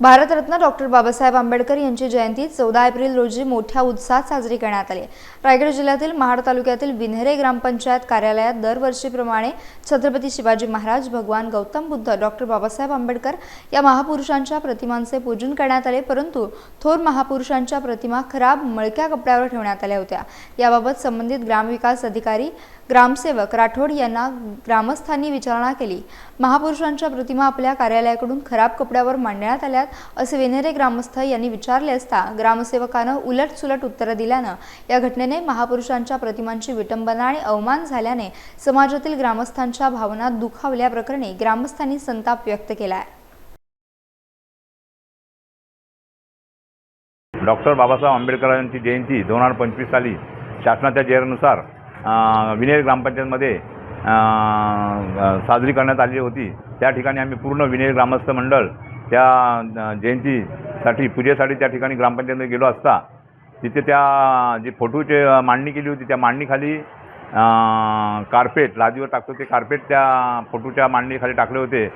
Bharat Ratna doctor Babasaheb Ambedkar यांची जयंती चौदा April रोजी मोठ्या उत्साहात साजरी करण्यात आली. रायगड जिल्ह्यातील महाड तालुक्यातील विन्हेरे ग्रामपंचायत कार्यालयात दरवर्षीप्रमाणे छत्रपती शिवाजी महाराज भगवान गौतम बुद्ध डॉक्टर बाबासाहेब आंबेडकर या महापुरुषांच्या प्रतिमांचे पूजन करण्यात आले परंतु थोर महापुरुषांच्या प्रतिमा खराब मळक्या कपड्यावर ठेवण्यात आल्या होत्या. याबाबत संबंधित ग्रामविकास अधिकारी ग्रामसेवक राठोड यांना ग्रामस्थांनी विचारणा केली. महापुरुषांच्या प्रतिमा आपल्या कार्यालयाकडून खराब कपड्यावर मांडण्यात आल्यात असे वेनेरे ग्रामस्थ यांनी विचारले असता ग्रामसेवकानं उलटसुलट उत्तरं दिल्यानं या घटनेने महापुरुषांच्या प्रतिमांची विटंबना आणि अवमान झाल्याने समाजातील ग्रामस्थांच्या भावना दुखावल्याप्रकरणी ग्रामस्थांनी संताप व्यक्त केला आहे डॉक्टर बाबासाहेब आंबेडकरांची जयंती दोन हजार पंचवीस साली शासनाच्या जेरनुसार विनेर ग्रामपंचायतमध्ये साजरी करण्यात आली होती. त्या ठिकाणी आम्ही पूर्ण विनेर ग्रामस्थ मंडळ त्या जयंतीसाठी पूजेसाठी त्या ठिकाणी ग्रामपंचायतमध्ये गेलो असता. तिथे त्या जे फोटोचे मांडणी केली होती त्या मांडणीखाली कार्पेट लादीवर टाकतो ते कार्पेट त्या फोटोच्या मांडणीखाली टाकले होते.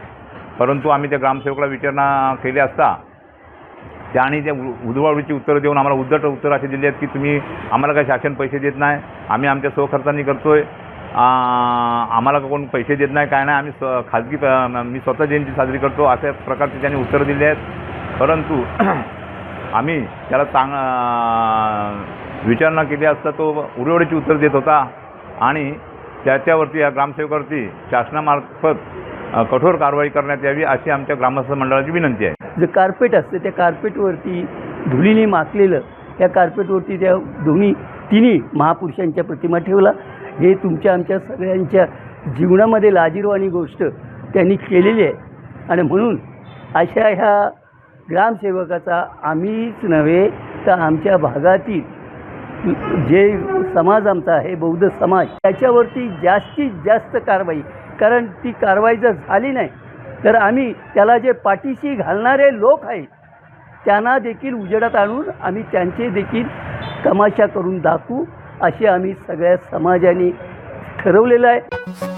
परंतु आम्ही त्या ग्रामसेवकाला विचारणा केली असता. त्याने त्या उ- उत्तरं देऊन आम्हाला उद्धट उत्तर असे दिले आहेत की तुम्ही आम्हाला काही शासन पैसे देत नाही. आम्ही आमच्या स्वखर्चाने करतो आहे आम्हाला कोण पैसे देत नाही काय नाही. आम्ही स खाजगी प- मी स्वतः जयंती साजरी करतो अशा प्रकारचे त्यांनी उत्तरं दिली आहेत. परंतु आम्ही त्याला चांग विचारणा केली असता तो उडवडीची उत्तर देत होता. आणि त्याच्यावरती या ग्रामसेवकावरती शासनामार्फत कठोर कारवाई करण्यात यावी अशी आमच्या ग्रामस्थ मंडळाची विनंती आहे. जे कार्पेट असते त्या कार्पेटवरती धुळीने माखलेलं त्या कार्पेटवरती त्या दोन्ही तिन्ही महापुरुषांच्या प्रतिमा ठेवला. हे तुमच्या आमच्या सगळ्यांच्या जीवनामध्ये लाजीरवाणी गोष्ट त्यांनी केलेली आहे. आणि म्हणून अशा ह्या ग्रामसेवकाचा आम्हीच नव्हे तर आमच्या भागातील जे समाज आमचा आहे बौद्ध समाज त्याच्यावरती जास्तीत जास्त कारवाई कारण ती कारवाई जर झाली नाही तर आम्ही त्याला जे पाठीशी घालणारे लोक आहेत त्यांना देखील उजेडात आणून आम्ही त्यांचे देखील तमाशा करून दाखवू असे आम्ही सगळ्या समाजाने ठरवलेलं आहे